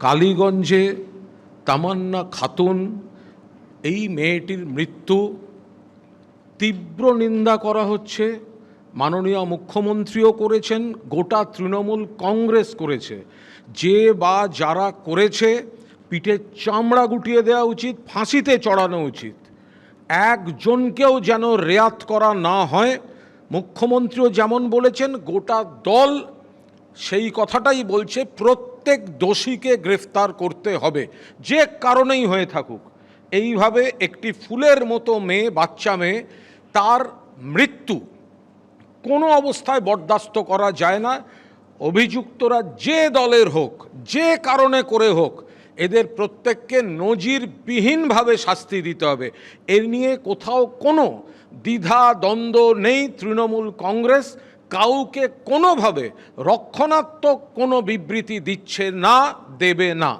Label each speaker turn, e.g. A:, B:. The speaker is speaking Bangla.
A: কালীগঞ্জে তামান্না খাতুন, এই মেয়েটির মৃত্যু, তীব্র নিন্দা করা হচ্ছে, মাননীয় মুখ্যমন্ত্রীও করেছেন, গোটা তৃণমূল কংগ্রেস করেছে। যে বা যারা করেছে, পিঠে চামড়া গুটিয়ে দেওয়া উচিত, ফাঁসিতে চড়ানো উচিত। একজনকেও যেন রেয়াত করা না হয়, মুখ্যমন্ত্রীও যেমন বলেছেন, গোটা দল সেই কথাটাই বলছে, প্রত্যেক দোষীকে গ্রেফতার করতে হবে, যে কারণেই হয়ে থাকুক। এইভাবে একটি ফুলের মতো মেয়ে, বাচ্চা মেয়ে, তার মৃত্যু কোনো অবস্থায় বরদাস্ত করা যায় না। অভিযুক্তরা যে দলের হোক, যে কারণে করে হোক, এদের প্রত্যেককে নজিরবিহীনভাবে শাস্তি দিতে হবে। এর নিয়ে কোথাও কোনো দ্বিধা, দ্বন্দ্ব নেই তৃণমূল কংগ্রেস। কাউকে কোনোভাবে রক্ষণাত্মক কোনো বিবৃতি দিচ্ছে না দেবে না।